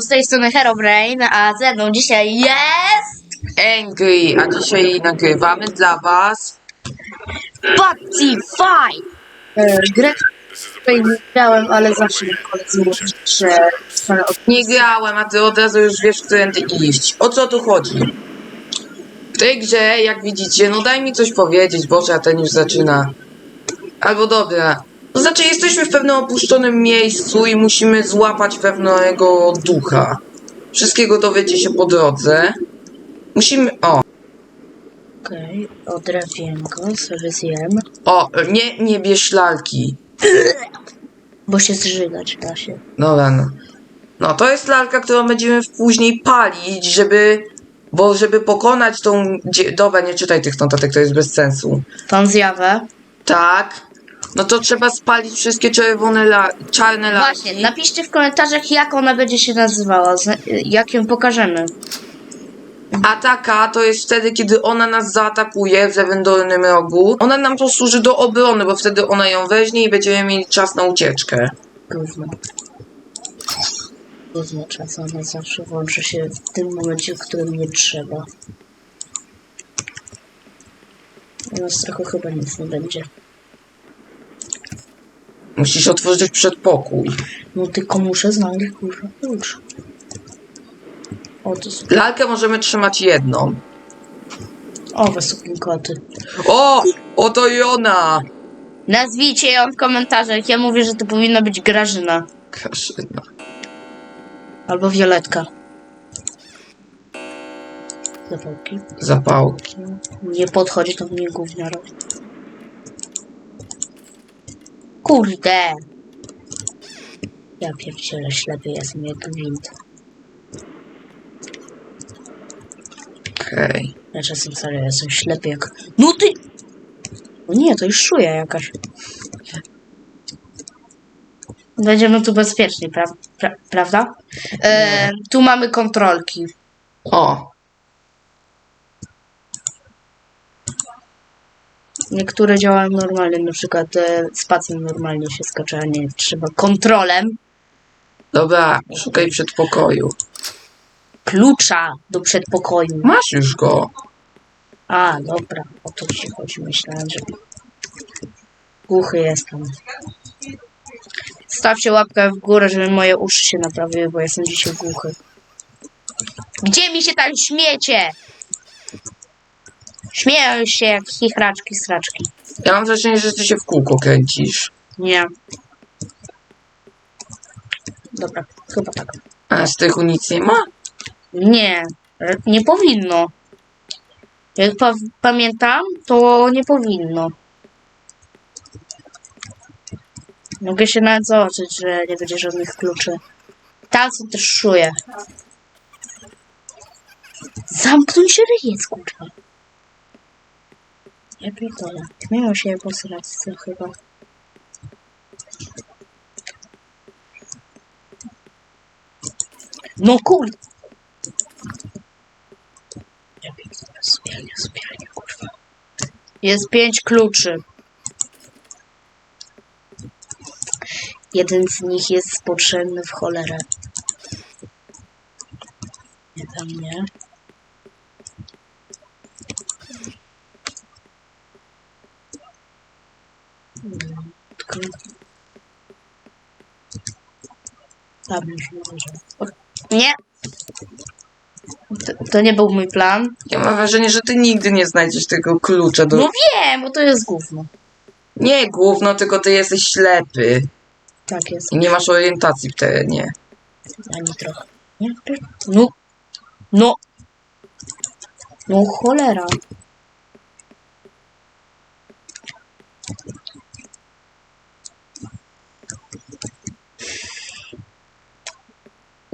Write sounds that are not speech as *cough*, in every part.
Z tej strony Herobrain, a ze mną dzisiaj jest Angry, a dzisiaj nagrywamy dla was. Patify! E, grę, której nie grałem, ale zawsze mi koledzy że. Nie grałem, a ty od razu już wiesz, którędy iść. O co tu chodzi? W tej grze, jak widzicie, no daj mi coś powiedzieć, Boże, a ten już zaczyna. Albo dobra. To znaczy, jesteśmy w pewnym opuszczonym miejscu i musimy złapać pewnego ducha. Wszystkiego dowiecie się po drodze. Musimy... O, Okej, okay, odrabiam go, sobie zjem, o, nie, nie bierz lalki. bo się zżygać da się. No. No, to jest lalka, którą będziemy później palić, żeby... Bo żeby pokonać tą... Dobra, nie czytaj tych notatek, to jest bez sensu. Tą zjawę. Tak. No to trzeba spalić wszystkie czerwone la... czarne lalki. Właśnie, napiszcie w komentarzach, jak ona będzie się nazywała, z- jak ją pokażemy. A taka to jest wtedy, kiedy ona nas zaatakuje w lewym dolnym rogu. Ona nam posłuży do obrony, bo wtedy ona ją weźmie i będziemy mieli czas na ucieczkę. Gówno. Gówno czas, ona zawsze włączy się w tym momencie, w którym nie trzeba. U nas trochę chyba nic nie będzie. Musisz otworzyć przedpokój. No tylko muszę znaleźć kurwa klucz. O, to jest... Lalkę możemy trzymać jedną. O, wysokie koty. O! Oto i ona! Nazwijcie ją w komentarzach. Ja mówię, że to powinna być Grażyna. Kaszyna. Albo Violetka. Zapałki. Zapałki. Nie podchodzi do mnie gówniaro. Kurde! Ja pierdzielę, ślepy jestem jak wind. Okej. Ja czasem serio jestem ślepy jak... No ty! No nie, to już szuja jakaś. Będziemy tu bezpieczni, pra pra prawda? E, tu mamy kontrolki. O! Niektóre działają normalnie, na przykład e, spacją normalnie się skacze, a nie trzeba kontrolem. Dobra, szukaj przedpokoju. Klucza do przedpokoju. Masz już go. A, dobra, o to ci chodzi. Myślałem, że głuchy jestem. Stawcie łapkę w górę, żeby moje uszy się naprawiły, bo jestem dzisiaj głuchy. Gdzie mi się tam śmiecie? Śmieją się jak chichraczki, sraczki. Ja mam wrażenie, że ty się w kółko kręcisz. Nie. Dobra, chyba tak. A z tych nic nie ma? Nie, e, nie powinno. Jak pa pamiętam, to nie powinno. Mogę się nawet zobaczyć, że nie będzie żadnych kluczy. Tam są też szuje. Zamknąć się rejestr, kurwa. Ja pierdolę. Miało się posrać, co chyba. No kurde. Ja pierdolę, sypialnia, sypialnia, kurwa. Jest pięć kluczy. Jeden z nich jest potrzebny w cholerę. Nie tam nie. Tylko... Tam już może. Nie! To, to nie był mój plan. Ja mam wrażenie, że ty nigdy nie znajdziesz tego klucza do... No wiem, bo to jest gówno. Nie gówno, tylko ty jesteś ślepy. Tak jest. I nie masz orientacji w terenie. Ani trochę. Nie? No. No. No cholera.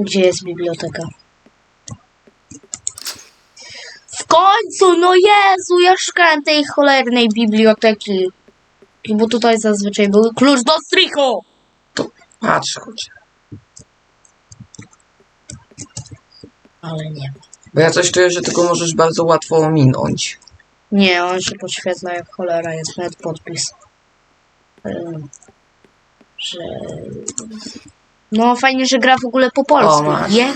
Gdzie jest biblioteka? W końcu, no Jezu, ja szukałem tej cholernej biblioteki. Bo tutaj zazwyczaj był klucz do strychu. Patrz, chodź. Ale nie. Bo ja coś czuję, że tego możesz bardzo łatwo ominąć. Nie, on się podświetla jak cholera, jest nawet podpis. Że No fajnie, że gra w ogóle po polsku. O, masz. Je?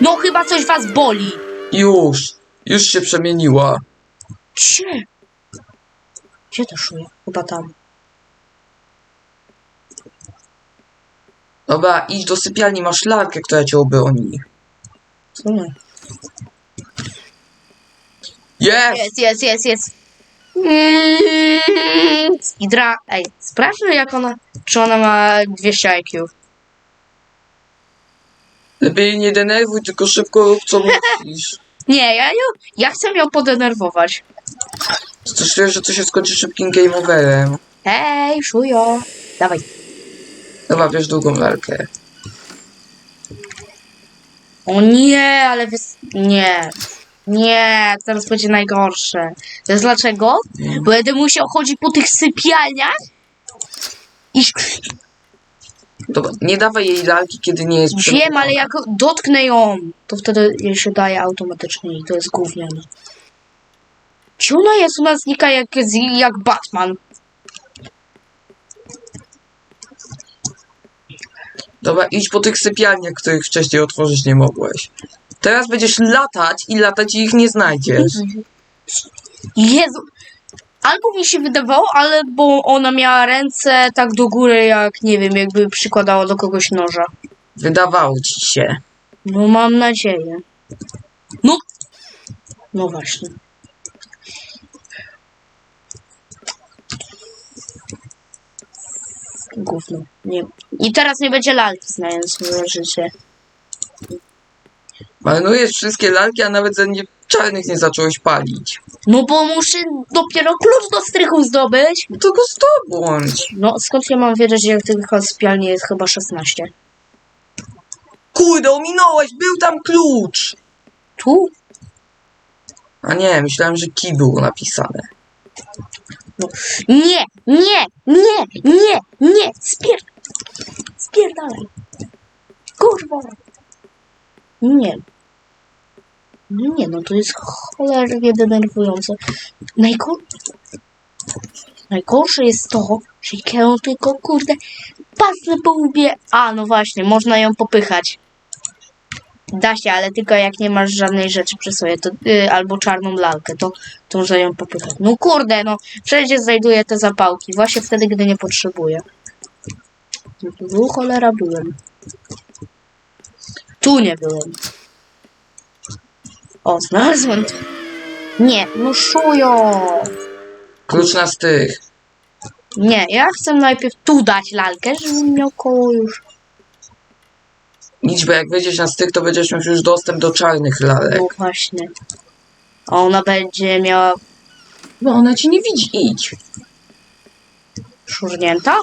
No chyba coś was boli. Już. Już się przemieniła. Gdzie? Gdzie to szuje? Chyba tam. Dobra, idź do sypialni, masz lalkę, która cię obroni. Co nie? Jest! Jest, jest, jest, jest. Mm, Idra, ej, sprawdźmy jak ona, czy ona ma 200 IQ. Lepiej nie denerwuj, tylko szybko rób co musisz. Nie, ja, ją, ja chcę ją podenerwować. Coś czuję, że to się skończy szybkim game overem. Hej, szujo. Dawaj. Dobra, bierz drugą lalkę. O nie, ale wys... Nie. Nie, teraz będzie najgorsze. Wiesz dlaczego? Bo będę musiał chodzić po tych sypialniach i Dobra, nie dawaj jej lalki, kiedy nie jest Wiem, ale jak dotknę ją, to wtedy jej się daje automatycznie i to jest gówniane. Czy ona jest? Ona znika jak, jak Batman. Dobra, idź po tych sypialniach, których wcześniej otworzyć nie mogłeś. Teraz będziesz latać i latać i ich nie znajdziesz. Jezu. Albo mi się wydawało, ale bo ona miała ręce tak do góry, jak nie wiem, jakby przykładała do kogoś noża. Wydawało ci się. No mam nadzieję. No. No właśnie. Gówno. Nie. I teraz nie będzie lalki, znając swoje życie. Marnujesz wszystkie lalki, a nawet za nie czarnych nie zacząłeś palić. No bo muszę dopiero klucz do strychu zdobyć. No to go zdobądź. No skąd ja mam wiedzieć, jak tych sypialni jest chyba 16? Kurde, ominąłeś, był tam klucz. Tu? A nie, myślałem, że key było napisane. Nie, nie, nie, nie, nie, spier... Spierdalaj. Kurwa. Nie. No nie, no to jest cholernie denerwujące. Najgor... Najgorsze jest to, że ją tylko, kurde, pasnę po łbie. A, no właśnie, można ją popychać. Da się, ale tylko jak nie masz żadnej rzeczy przy sobie, to, y, albo czarną lalkę, to, to można ją popychać. No kurde, no, wszędzie znajduję te zapałki, właśnie wtedy, gdy nie potrzebuję. Tu cholera byłem. Tu nie byłem. O, znalazłem. to. Nie, no szujo. Klucz na stych. Nie, ja chcę najpierw tu dać lalkę, żebym miał koło już. Idź, bo jak wejdziesz na stych, to będziesz miał już dostęp do czarnych lalek. No właśnie. A ona będzie miała No ona ci nie widzi, idź. szurnięta?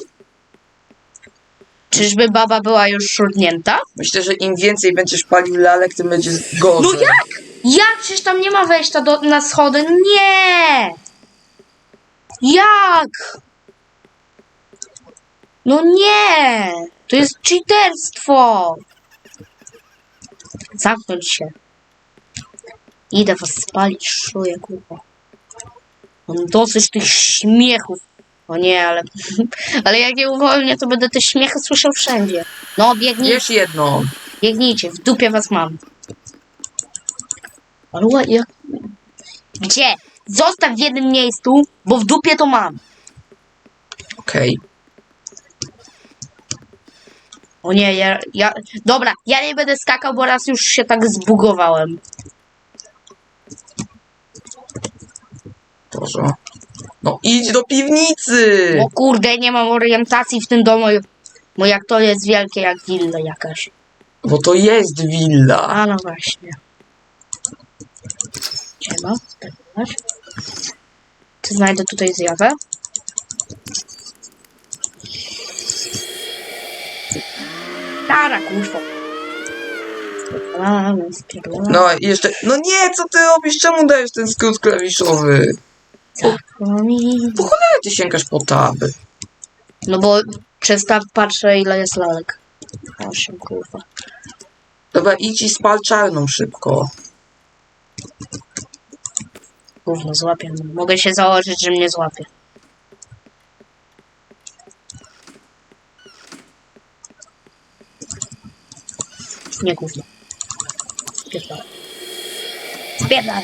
Czyżby baba była już szurnięta? Myślę, że im więcej będziesz palił lalek, tym będzie gorzej. No jak? Jak? Przecież tam nie ma wejścia do, na schody. Nie! Jak? No nie! To jest cheaterstwo! Zamknąć się. Idę was spalić, szuję, kurwa. Mam dosyć tych śmiechów. O nie, ale... *laughs* Ale jak je uwolnię, to będę te śmiechy słyszał wszędzie. No, biegnij. Wiesz jedno. Biegnijcie, w dupie was mam. Ale ła- jak... Gdzie? Zostaw w jednym miejscu, bo w dupie to mam. Okej. O nie, ja, ja... Dobra, ja nie będę skakał, bo raz już się tak zbugowałem. Boże. No idź do piwnicy! O kurde, nie mam orientacji w tym domu, bo jak to jest wielkie jak willa jakaś. Bo to jest willa. A no właśnie. Siema, sprawdzać. Czy znajdę tutaj zjawę? Stara kurwa. No i jeszcze. No nie, co ty robisz? Czemu dajesz ten skrót klawiszowy? Po cholerę ty sięgasz po tab. No bo przez tab patrzę ile jest lalek. Osiem kurwa. Dobra, idź i spal czarną szybko. Gówno złapię. Mogę się założyć, że mnie złapie. Nie gówno. Spierdalaj. Spierdalaj.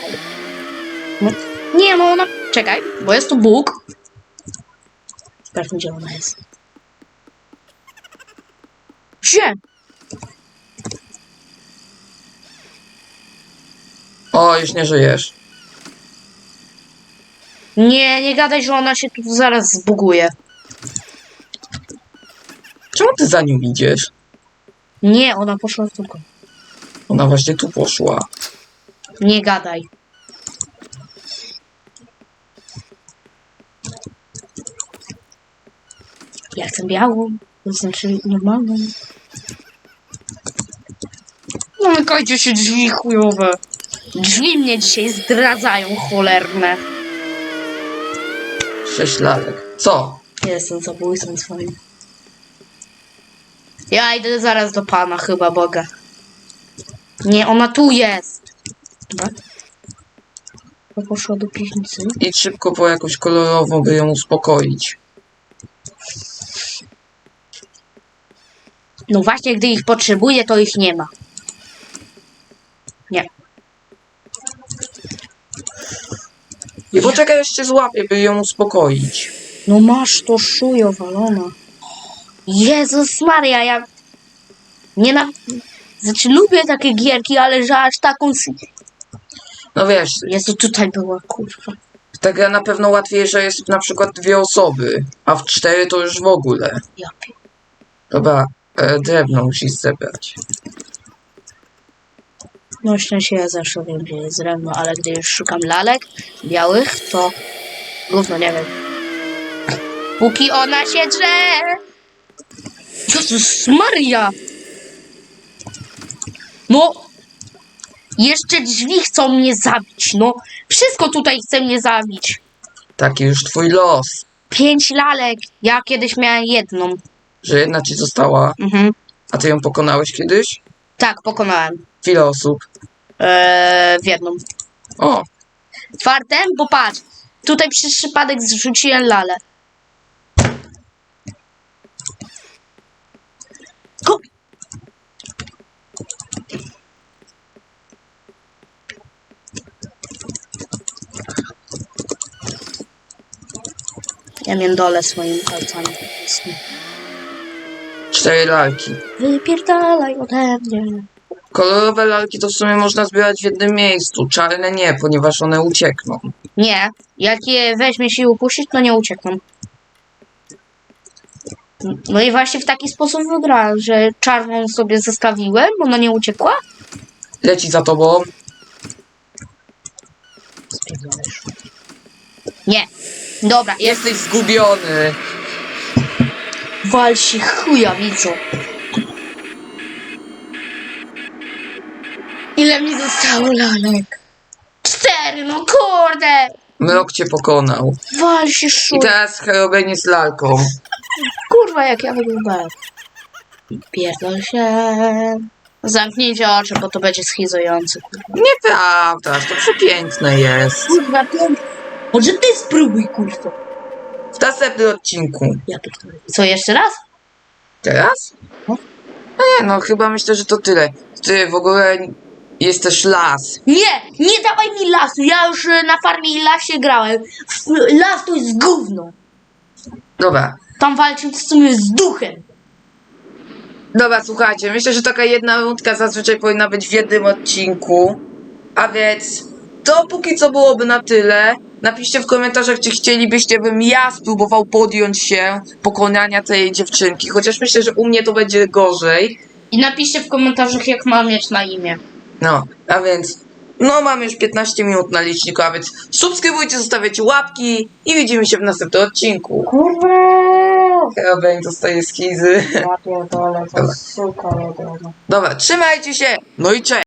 No, nie no, ona... Czekaj, bo jest tu Bóg. Sprawdźmy, gdzie ona jest. Gdzie? O, już nie żyjesz. Nie, nie gadaj, że ona się tu zaraz zbuguje. Czemu ty za nią idziesz? Nie, ona poszła drugą. Ona właśnie tu poszła. Nie gadaj. Ja chcę białą, to znaczy normalną. Zamykajcie się drzwi chujowe. Drzwi mnie dzisiaj zdradzają cholerne. Sześć lalek. Co? Jestem zabójcą swoim. Ja idę zaraz do pana chyba, Boga. Nie, ona tu jest. Dobra. To poszła do piwnicy. Idź szybko po jakąś kolorową, by ją uspokoić. No właśnie, gdy ich potrzebuję, to ich nie ma. Nie. I poczekaj, jeszcze złapię, by ją uspokoić. No masz to szujo walona. Jezus Maria, ja... Nie na... Znaczy lubię takie gierki, ale że aż taką... s- No wiesz, Jezu, tutaj była, kurwa. ta gra na pewno łatwiejsza jest na przykład dwie osoby, a w cztery to już w ogóle. Ja. Dobra, e, drewno musisz zebrać. No szczęście ja zawsze wiem, gdzie jest drewno, ale gdy już szukam lalek białych, to gówno nie wiem. Póki ona się drze! Jezus Maria! No! Jeszcze drzwi chcą mnie zabić, no! Wszystko tutaj chce mnie zabić. Taki już twój los, Pięć lalek. Ja kiedyś miałem jedną. że jedna ci została, Mhm. a ty ją pokonałeś kiedyś? Tak, pokonałem. Ile osób? Eee, w jedną. O, Fartem? Bo patrz, tutaj przez przypadek zrzuciłem lalę. Ja międolę swoimi palcami po prostu. cztery lalki. Wypierdalaj ode mnie. Kolorowe lalki to w sumie można zbierać w jednym miejscu, czarne nie, ponieważ one uciekną. Nie, jak je weźmie się upuścić, to nie uciekną. No i właśnie w taki sposób wygrałem, że czarną sobie zostawiłem, ona nie uciekła. Leci za tobą. Nie. Dobra, jest. Jesteś zgubiony. Wal się chuja, widzą. Ile mi zostało lalek? Cztery, no kurde! Mrok cię pokonał. Wal się I teraz Heroben jest lalką. Kurwa, jak ja wyglądałem. Pierdol się. Zamknijcie oczy, bo to będzie schizujący. Kurwa, Nieprawda, to przepiękne jest. kurwa pięknie. Może ty spróbuj, kurwa. W następnym odcinku. Ja pierdolę. Co, jeszcze raz? Teraz? No. No nie, no chyba myślę, że to tyle. Ty w ogóle jest też las. Nie, nie dawaj mi lasu. Ja już e, na farmie i lasie grałem. F- Las to jest gówno. Dobra. Tam walczył z tym z duchem. Dobra, słuchajcie, myślę, że taka jedna rundka zazwyczaj powinna być w jednym odcinku. A więc to póki co byłoby na tyle. Napiszcie w komentarzach, czy chcielibyście, bym ja spróbował podjąć się pokonania tej dziewczynki. Chociaż myślę, że u mnie to będzie gorzej. I napiszcie w komentarzach, jak mam mieć na imię. No, a więc, no mam już 15 minut na liczniku, a więc subskrybujcie, zostawiajcie łapki i widzimy się w następnym odcinku. Kurwa. Herobrine dostaje skizy. Ja pierdolę, to suka jedyna. Dobra, trzymajcie się, no i cześć!